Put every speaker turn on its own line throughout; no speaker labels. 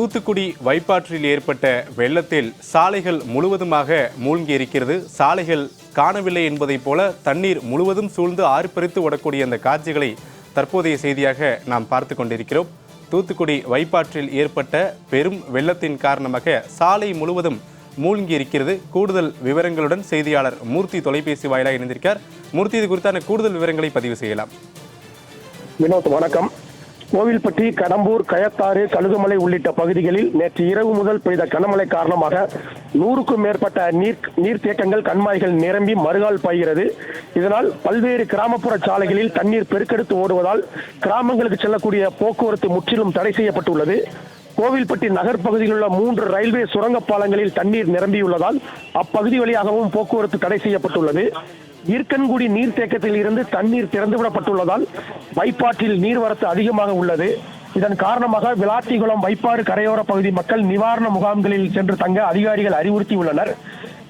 தூத்துக்குடி வைப்பாற்றில் ஏற்பட்ட வெள்ளத்தில் சாலைகள் முழுவதுமாக மூழ்கி இருக்கிறது சாலைகள் காணவில்லை என்பதைப் போல தண்ணீர் முழுவதும் சூழ்ந்து ஆர்ப்பரித்து ஓடக்கூடிய அந்த காட்சிகளை தற்போதைய செய்தியாக நாம் பார்த்து கொண்டிருக்கிறோம். தூத்துக்குடி வைப்பாற்றில் ஏற்பட்ட பெரும் வெள்ளத்தின் காரணமாக சாலை முழுவதும் மூழ்கி இருக்கிறது கூடுதல் விவரங்களுடன் செய்தியாளர் மூர்த்தி தொலைபேசி வாயிலாக இணைந்திருக்கார் மூர்த்தி இது குறித்தான கூடுதல் விவரங்களை பதிவு செய்யலாம்.
வினோத் வணக்கம். கோவில்பட்டி கடம்பூர் கயத்தாறு கழுகுமலை உள்ளிட்ட பகுதிகளில் நேற்று இரவு முதல் பெய்த கனமழை காரணமாக நூறுக்கும் மேற்பட்ட நீர் நீர்த்தேக்கங்கள் கண்மாய்கள் நிரம்பி மறுகால் பாய்கிறது. இதனால் பல்வேறு கிராமப்புற சாலைகளில் தண்ணீர் பெருக்கெடுத்து ஓடுவதால் கிராமங்களுக்கு செல்லக்கூடிய போக்குவரத்து முற்றிலும் தடை செய்யப்பட்டுள்ளது. கோவில்பட்டி நகர் பகுதியில் உள்ள மூன்று ரயில்வே சுரங்க பாலங்களில் தண்ணீர் நிரம்பியுள்ளதால் அப்பகுதி வழியாகவும் போக்குவரத்து தடை செய்யப்பட்டுள்ளது. ஈர்க்கன்குடி நீர்த்தேக்கத்தில் இருந்து தண்ணீர் திறந்துவிடப்பட்டுள்ளதால் வைப்பாற்றில் நீர்வரத்து அதிகமாக உள்ளது. இதன் காரணமாக விளாத்திகுளம் வைப்பாறு கரையோர பகுதி மக்கள் நிவாரண முகாம்களில் சென்று தங்க அதிகாரிகள் அறிவுறுத்தியுள்ளனர்.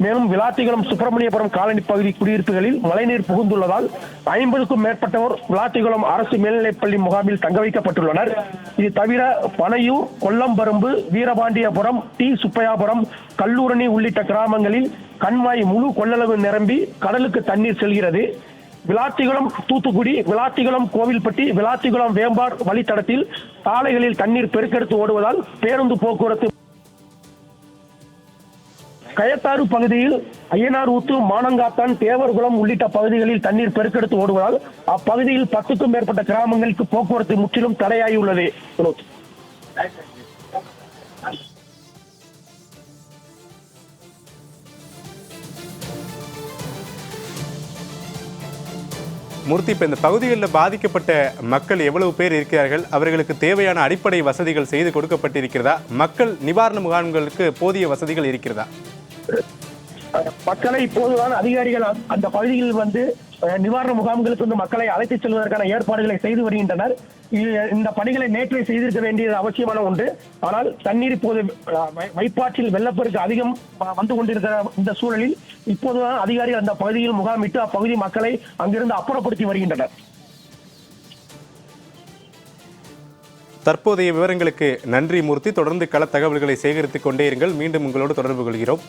மேலும் விளாத்திகுளம் சுப்பிரமணியபுரம் காலனி பகுதி குடியிருப்புகளில் மழைநீர் புகுந்துள்ளதால் ஐம்பதுக்கும் மேற்பட்டோர் விளாத்திகுளம் அரசு மேல்நிலைப்பள்ளி முகாமில் தங்க வைக்கப்பட்டுள்ளனர். இது தவிர பனையூர் கொல்லம்பரும்பு வீரபாண்டியபுரம் டி சுப்பையாபுரம் கல்லூரணி உள்ளிட்ட கிராமங்களில் கண்மாய் முழு கொள்ளளவு நிரம்பி கடலுக்கு தண்ணீர் செல்கிறது. விளாத்திகுளம் தூத்துக்குடி விளாத்திகுளம் கோவில்பட்டி விளாத்திகுளம் வேம்பார் வழித்தடத்தில் சாலைகளில் தண்ணீர் பெருக்கெடுத்து ஓடுவதால் பேருந்து போக்குவரத்து கயத்தாறு பகுதியில் ஐயனார் ஊத்து மானங்காத்தான் தேவர்குளம் உள்ளிட்ட பகுதிகளில் தண்ணீர் பெருக்கெடுத்து ஓடுவதால் அப்பகுதியில் பத்துக்கும் மேற்பட்ட கிராமங்களுக்கு போக்குவரத்து முற்றிலும் தடையாகியுள்ளது வினோத்.
மூர்த்தி இப்போ இந்த பகுதிகளில் பாதிக்கப்பட்ட மக்கள் எவ்வளவு பேர் இருக்கிறார்கள்? அவர்களுக்கு தேவையான அடிப்படை வசதிகள் செய்து கொடுக்கப்பட்டிருக்கிறதா? மக்கள் நிவாரண முகாம்களுக்கு போதிய வசதிகள் இருக்கிறதா?
மக்களை இப்போதுதான் அதிகாரிகள் அந்த- பகுதியில் வந்து நிவாரண முகாம்களுக்கு வந்து மக்களை அழைத்துச் செல்வதற்கான ஏற்பாடுகளை செய்து வருகின்றனர். இந்த பணிகளை நேற்றே செய்திருக்க வேண்டியது அவசியமான ஒன்று. ஆனால் தண்ணீர் இப்போது வைப்பாற்றில் வெள்ளப்பெருக்கு அதிகம் வந்து கொண்டிருக்கிற இந்த சூழலில் இப்போதுதான் அதிகாரிகள் அந்த பகுதியில் முகாமிட்டு அப்பகுதி மக்களை அங்கிருந்து அப்புறப்படுத்தி வருகின்றனர்.
தற்போதைய விவரங்களுக்கு நன்றி மூர்த்தி. தொடர்ந்து கள தகவல்களை சேகரித்துக் கொண்டே இருங்கள். மீண்டும் உங்களோடு தொடர்பு கொள்கிறோம்.